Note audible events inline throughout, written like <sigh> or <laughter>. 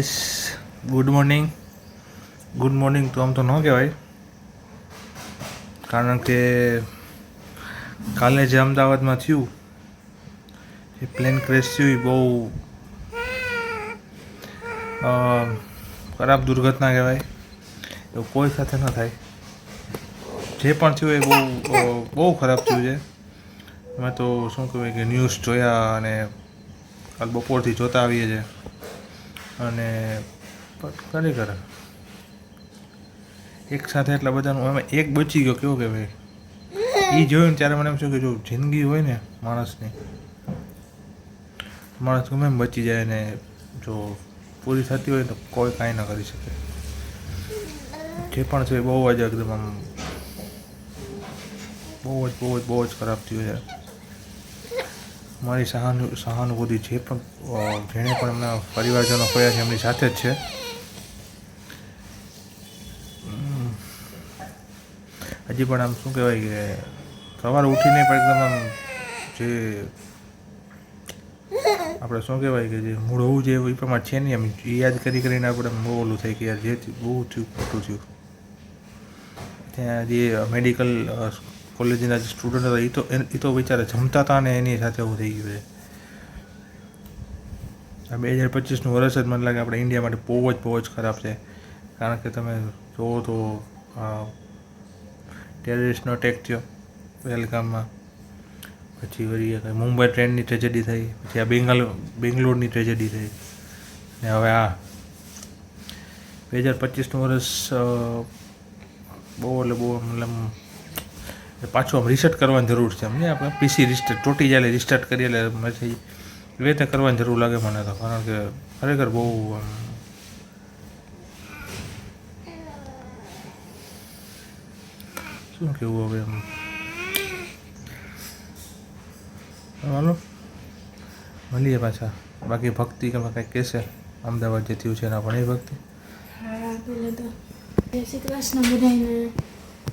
Guys good morning good morning તો આમ તો ન કહેવાય. કારણ કે કાલે જે અમદાવાદમાં થયું, એ પ્લેન ક્રેશ થયું, એ બહુ ખરાબ દુર્ઘટના કહેવાય. એવું કોઈ સાથે ન થાય. જે પણ થયું એ બહુ બહુ ખરાબ થયું છે. અમે તો શું કહેવાય કે ન્યૂઝ જોયા અને કાલ બપોરથી જોતા આવીએ છીએ. અને પણ ખરેખર એક સાથે એટલા બધાનું, એમાં એક બચી ગયો, કેવો કે ભાઈ? એ જોયું ત્યારે મને એમ શું કે જો જિંદગી હોય ને માણસની, માણસ ગમે એમ બચી જાય ને જો પૂરી થતી હોય તો કોઈ કાંઈ ન કરી શકે. જે પણ છે બહુ જ એકદમ આમ, બહુ જ બહુ જ બહુ જ ખરાબ થયું છે. મારી સહાનુ, સહાનુભૂતિ જે પણ જેણે પણ એમના પરિવારજનો ખોયા છે, એમની સાથે જ છે. હજી પણ આમ શું કહેવાય કે, સવારે ઉઠીને પણ એકદમ આમ જે આપણે શું કહેવાય કે જે મૂળ હોવું જોઈએ એ પ્રમાણે છે નહીં. એમ યાદ કરી કરીને આપણે બહુ ઓલું થઈ કે યાર જે બહુ થયું, ખોટું થયું. ત્યાં જે મેડિકલ કોલેજના જે સ્ટુડન્ટ હતા એ તો એ તો બિચારા જમતા હતા ને એની સાથે એવું થઈ ગયું છે. આ બે હજાર પચીસનું વર્ષ જ મને લાગે આપણે ઇન્ડિયા માટે બહુ જ બહુ જ ખરાબ છે. કારણ કે તમે જુઓ તો ટેરરિસ્ટનો અટેક થયો પહેલગામમાં. પછી વળી કંઈ મુંબઈ ટ્રેનની ટ્રેજેડી થઈ, પછી આ બેંગાલ, બેંગ્લોરની ટ્રેજેડી થઈ. ને હવે આ બે હજાર પચીસનું વર્ષ બહુ એટલે બહુ મતલબ પાછું આમ રિસેટ કરવાની જરૂર છે. ને આપણે? પીસી રિસ્ટાર્ટ તૂટી જાય એટલે રિસ્ટાર્ટ કરીએ એટલે મેસેજ એવી રીતે કરવાની જરૂર લાગે મને તો. કારણ કે ખરેખર બહુ શું કેવું હવે એમ હાલો. મળીએ પાછા. બાકી ભક્તિ કે કંઈક કહેશે? અમદાવાદ જે થયું છે એના પણ એ ભક્તિ? શ્રી કૃષ્ણ બધાને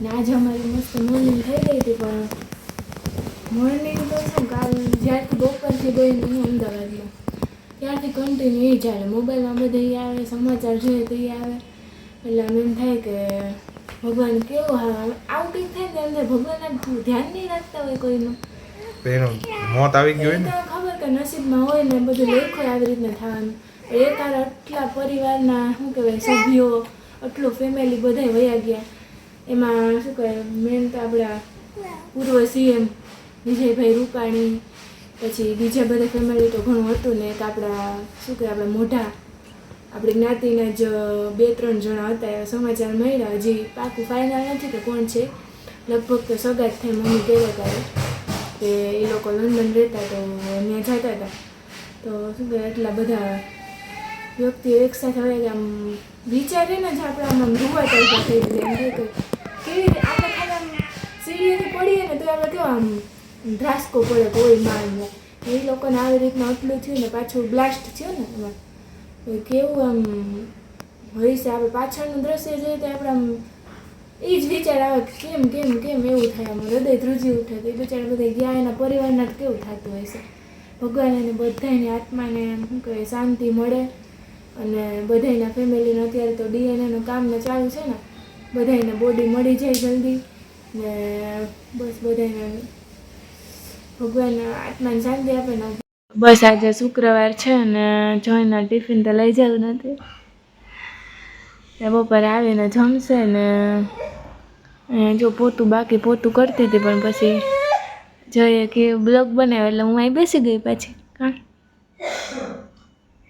ને આજે અમારી મસ્ત મોર્નિંગ થઈ ગઈ હતી પણ મોર્નિંગ તો છે ને કાલ જ્યારથી બપોરથી ગઈ હું અમદાવાદમાં. ત્યારથી કન્ટિન્યુ એ ચાલે મોબાઈલમાં બધા આવે સમાચાર જોઈએ તો એ આવે. એટલે આમ એમ થાય કે ભગવાન કેવું હાલ આવું કંઈક થાય ને અંદર ભગવાન ધ્યાન નહીં રાખતા હોય કોઈનું. મોત આવી ગયું હોય ને? ખબર કે નસીબમાં હોય ને બધું લેખો આવી રીતના થવાનું. એક તારા આટલા પરિવારના શું કહેવાય સભ્યો આટલું ફેમિલી બધાય વયા ગયા. એમાં શું કહેવાય મેન તો આપણા પૂર્વ સીએમ વિજયભાઈ રૂપાણી, પછી બીજા બધા ફેમિલી તો ઘણું હતું ને એક આપણા શું કહેવાય, આપણા મોઢા, આપણી જ્ઞાતિના જ બે ત્રણ જણા હતા, એવા સમાચાર મળ્યા. હજી પાકું ફાઇનલ નથી કે કોણ છે. લગભગ તો સગા જ થઈ મમ્મી કહેતા હતા કે એ લોકો લંડન રહેતા તો ત્યાં જતા હતા. તો શું કહેવાય, એટલા બધા વ્યક્તિઓ એકસાથે હોય કે આમ વિચારીને જ આપણે આમ આમ રૂવા ટાઈપા થઈ જાય. એમ થાય કેવી રીતે પડીએ ને તો આપણે કેવો આમ ધ્રાસકો પડે કોઈ માન એ લોકોને આવી રીતના આટલું થયું ને પાછું બ્લાસ્ટ થયો ને એમાં. કેવું આમ હોય છે આપણે પાછળનું દ્રશ્ય જોઈએ તો આપણે આમ એ જ વિચાર આવે કેમ કેમ કેમ એવું થાય આમ હૃદય ધ્રુજી ઉઠે તો એ બિચારા બધા ગયા એના પરિવારના કેવું થતું હોય છે. ભગવાન એને બધાની આત્માને શું કહેવાય, શાંતિ મળે. અને બધાયના ફેમિલીનું અત્યારે તો ડીએનએનું કામ ને ચાલુ છે ને. બધાયને બોડી મળી જાય જલ્દી. ને બસ બધાને ભગવાન આત્માને શાંતિ આપે ને બસ આજે શુક્રવાર છે અને જોઈના ટિફિન તો લઈ જવું નથી. તે બપોરે આવીને જમશે ને જો પોતું બાકી પોતું કરતી હતી પણ પછી જોઈએ કે બ્લોગ બનાવ્યો એટલે હું અહીં બેસી ગઈ પાછી. કાં?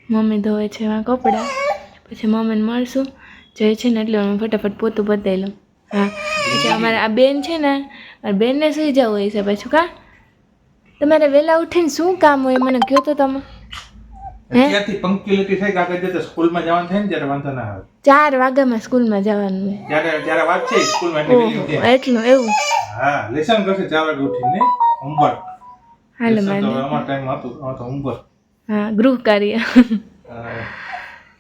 મમ્મી ધોવે છે એમાં કપડાં. પછી મમ્મીને મળશું. જઈ છે ને એટલે અમે ફટાફટ પોતું બતાવી લઉં હા પછી અમારે આ બેન છે ને બેનને સુઈ જવું હોય છે પાછું કા? તમારે વહેલા ઉઠીને શું કામ હોય મને કહો તો તમે. હે? અત્યારથી પંક્ચ્યુઅલિટી થઈ કે સ્કૂલમાં જવાનું થાય ને ત્યારે વાંધો ના આવે. ચાર વાગ્યામાં સ્કૂલમાં જવાનું ત્યારે ત્યારે વાત છે સ્કૂલમાં એટલી એવું? હા લેસન કરશે ચાર વાગે ઉઠીને હોમવર્ક હાલો લેસન તો ટાઈમ હતું અમારે હોમવર્ક હા ગૃહ કાર્ય.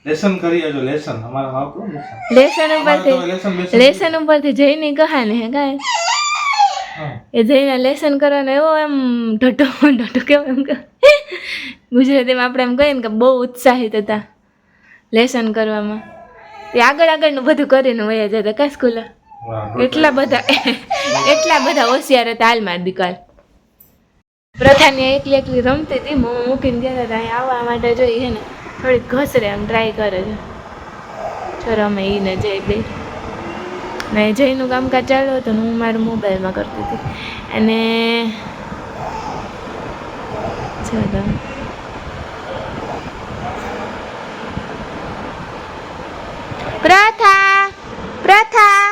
લેસન કરી જો લેસન અમારા માં લેસન? લેસન ઉપરથી લેસન ઉપરથી જઈને કહાની હે કાંઈ એ જઈને લેસન કરવાનો એવો એમ ઢટો ઢટો કેવો એમ કે ગુજરાતીમાં આપણે એમ કહીએ ને કે બહુ ઉત્સાહિત હતા લેસન કરવામાં. તે આગળ આગળનું બધું કરીને વયા જતા કા સ્કૂલે? એટલા બધા <laughs> એટલા બધા હોશિયાર હતા હાલમાં દીકર પ્રથાની એકલી એકલી રમતી હતી મૂકીને ગયા હતા આવવા માટે જોઈએ ને. થોડીક ઘસરે આમ ટ્રાય કરે છે. અમે એને જઈ બે. ને જયનું કામકાજ ચાલુ હતું હું મારા મોબાઈલમાં કરતી હતી. અને ચલો પ્રથા પ્રથા.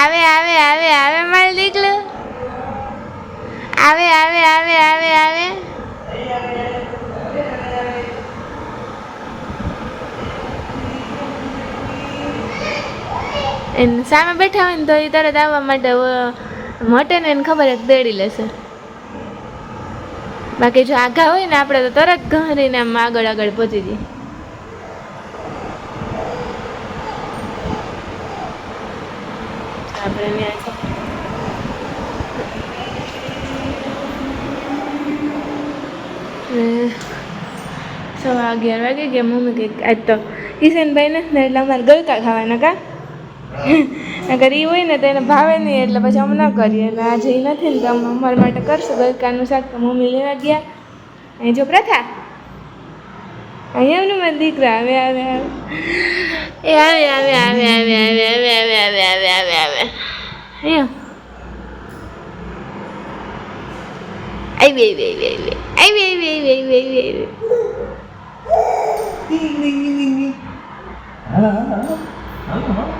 આવે આવે આવે આવે મારું દીકલું આવે આવે આવે આવે આવે. એને સામે બેઠા હોય ને તો એ તરત આવવા માટે મટે ને એને ખબર જ દેડી લેશે. બાકી જો આઘા હોય ને આપણે તો તરત ઘરીને આમ આગળ આગળ પહોંચી જઈએ. આપણે. સવા અગિયાર વાગે ગયા. મમ્મી કંઈક આજ તો કિશનભાઈ ને એટલે અમારે ગલકા ખાવાના કા? અગર એ હોય ને તો એને ભાવે નહીં એટલે પછી અમે ન કરીએ એટલે આજે એ નથી ને તો અમે અમારા માટે કરશું ગલકાનું શાક તો મમ્મી લેવા ગયા અહીં જો પ્રથા અહીંયા ને મારા દીકરા આવે આવે આવે એ આવે આવે આવે આવે આવે આવે આવે આવે આવે આવે આવે અહીંયા આવી આવી આવી આવી આવી આવી આવી આવી આવી આવી આવી પાછળ એટલે પાછળ. પાછળ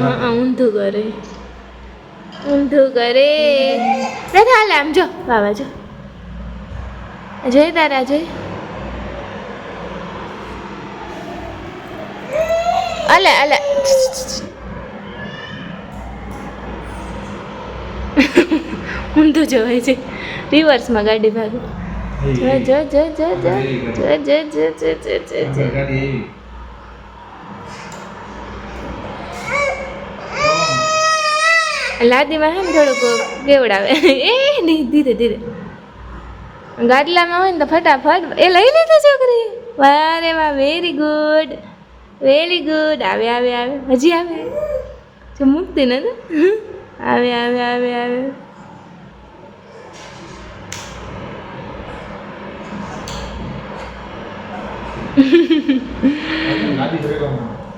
હા હા, ઊંધું કરે. ઊંધું કરે. પ્રથા અલા આમ જો. બાબા જો. જય તારા જય અલે અલે ઊંધું જોવાય છે. રિવર્સમાં ગાડી ભાગે. જો જો જો જો જો જો જો જો જો જો જો લાદીમાં હે ને થોડુંક કેવડાવે એ નહીં ધીરે ધીરે. ગાદલામાં હોય ને તો ફટાફટ એ લઈ લીધું છોકરી. વારે વાહ વેરી ગુડ વેરી ગુડ આવે આવે આવે. હજી આવે? જો મૂકતી નથી આવે આવે આવે આવે.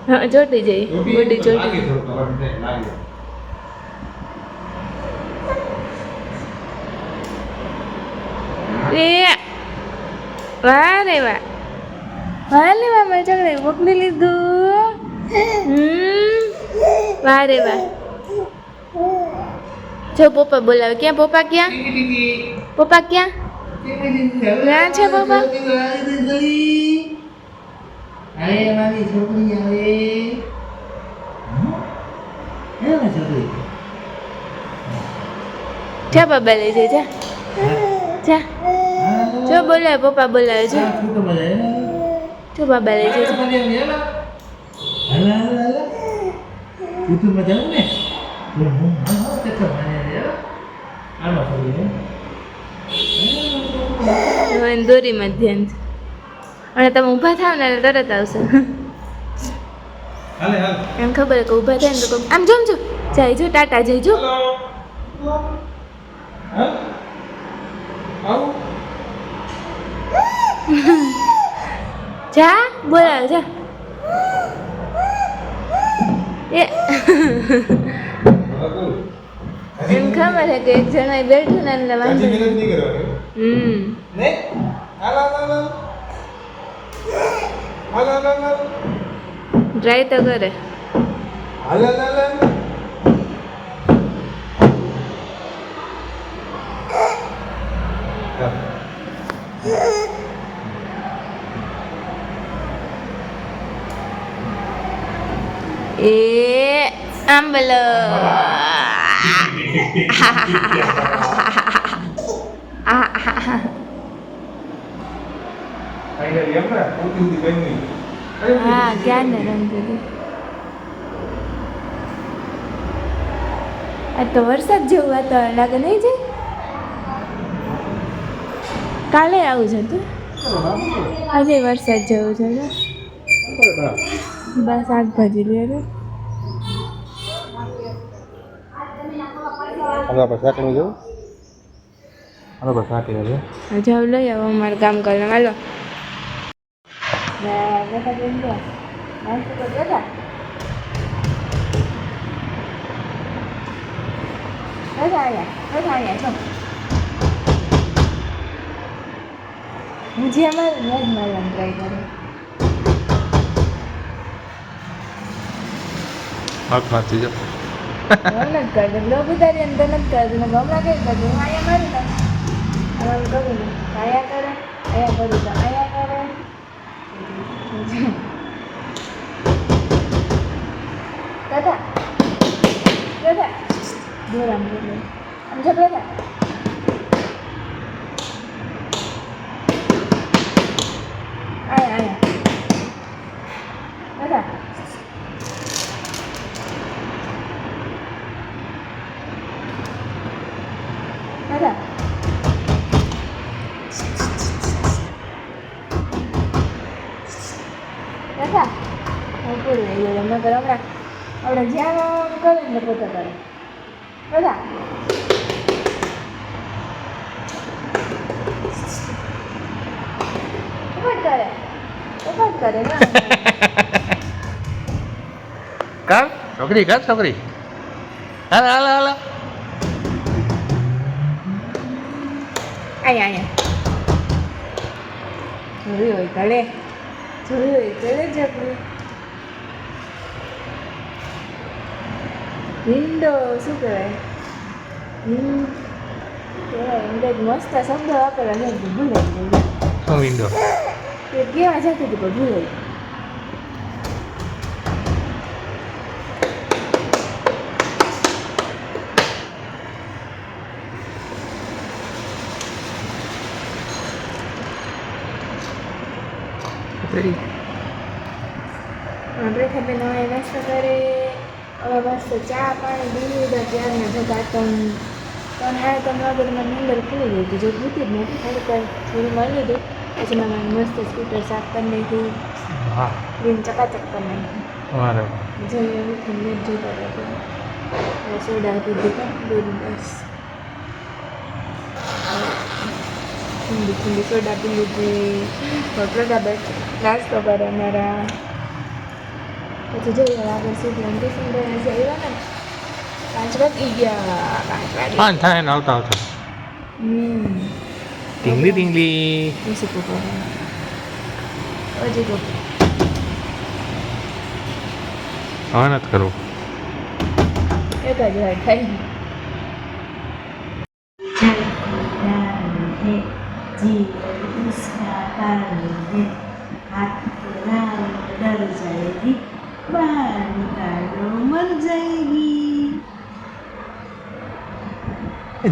હા ચોટી જઈ બોડી ચોટી એ વાહ રે વાહ વાહ રે વાહ મારી છોકરી મોકલી લીધું હમ વાહ રે વાહ જો પપ્પા બોલાવે ક્યાં પપ્પા ક્યાં પપ્પા ક્યાં ક્યાં છે પપ્પા અરે મારી છોકરી આવે હે મારી છોકરી જા બાબા લઈ જઈ જા જા જો બોલાય પપ્પા બોલાવે છે. જો બાબા લઈ જશે. દોરીમાં ધ્યાન છે. અને તમે ઊભા થાવ ને એટલે તરત આવશે. એમ ખબર કે ઊભા થાય ને તો આમ જોમ જો. જઈજો ટાટા જઈજો આવું? જા બોલાવે જા. એમ ખબર હે કે એક જણા બેઠો ને એમને વાંધો હમ. ને? હાલો હાલો હાલો. હાલો હાલો ટ્રાય તો કરે. નામ બોલો હા ક્યાં ને રંગ આ તો વરસાદ જેવું વાતાવરણ લાગે નહીં છે કાલે આવું જ હતું આજે વરસાદ જેવું છે બસ આગ ભાજી લે હવે આપણે શાકનું જવું. હવે આપણે શાક લેવું જાવ હવે લઈ આવો અમારે કામ કરીને હાલો. ને બેઠા બેન જો નાસ્તો તો બેઠા બેઠા અહીંયા બેઠા અહીંયા મારે ને જ ટ્રાય કરે શાક નાખી જો <laughs> દાદા દાદા. દૂર આમ આમ પૂરી રહી ગયો એમને કરો હમણાં આપણે જ્યાં કરે ને પોતે કરે બધા? કરે. છોકરી કર છોકરી હાલ હાલ હાલ. અહીંયા અહીંયા. જોયું હોય કળે જોયું હોય કળે જ વિન્ડો શું કહેવાય વિન કહેવાય એમ કંઈક મસ્ત શબ્દ વાપરવા છે ભૂલાઈ ગયું શું વિન્ડો તે કેવા જતી હતી પણ ભૂલાઈ આપણે ખબર નવા નાસ્તો કરે હવે મસ્ત ચા પાણી પી લીધા ત્યારના જતા ત્રણ ત્રણ હાડા ત્રણ વાગે તો મારી નીંદર ખુલી ગઈ હતી જો ભૂતી જ નથી થોડુંક વાર થોડું મળી લીધું. પછી મેં મસ્ત સ્કૂટર સાફ કરી નાખ્યું હા ગ્રીન ચકાચક કરી મારે જોઈએ ઉઠીને જ જોતા હતા હવે સોડા પીધી પણ દૂધ. બસ. ઠંડી ઠંડી સોડા પી લીધી. પ્રજાબેટ નાસ્તો કરે અમારા. Kancret iya, kancret. Ah, entar tahu tahu. Hmm. Tinggi tinggi. Ini sih. Oh, jadi. Oh, nak keruh. Eh, tak jadi. Hey. Jika kita ingin mengatakan hati jadi બાર કાઢો મર જાયગી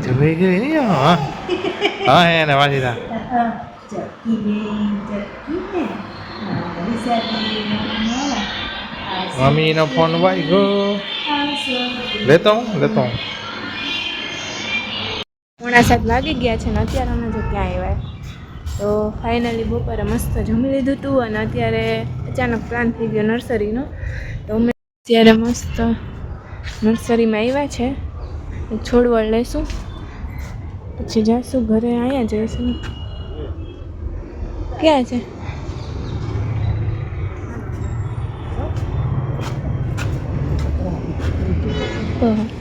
જોઈ ગઈ હા. <laughs> હા હે ને વાજી દા ચક્કી બેન ચક્કી બેન મમ્મી નો ફોન વાઈ ગયો લેતો હું લેતો હું. મોણા સાહેબ લાગી ગયા છે ને અત્યારે અમે જો ક્યાં આવ્યા. તો ફાઇનલી બપોરે મસ્ત જમી લીધું હતું અને અત્યારે અચાનક પ્લાન થઈ ગયો નર્સરીનો. તો અમે અત્યારે મસ્ત નર્સરીમાં આવ્યા છે. છોડવડ લેશું. પછી જઈશું ઘરે, અહીંયા જઈશું. ક્યાં છે? ઓહો.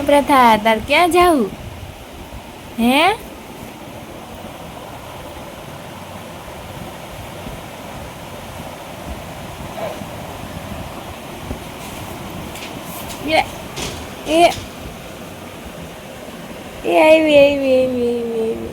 પ્રથા તાર ક્યાં જાવું હે? એ એ આવી આવી આવી આવી.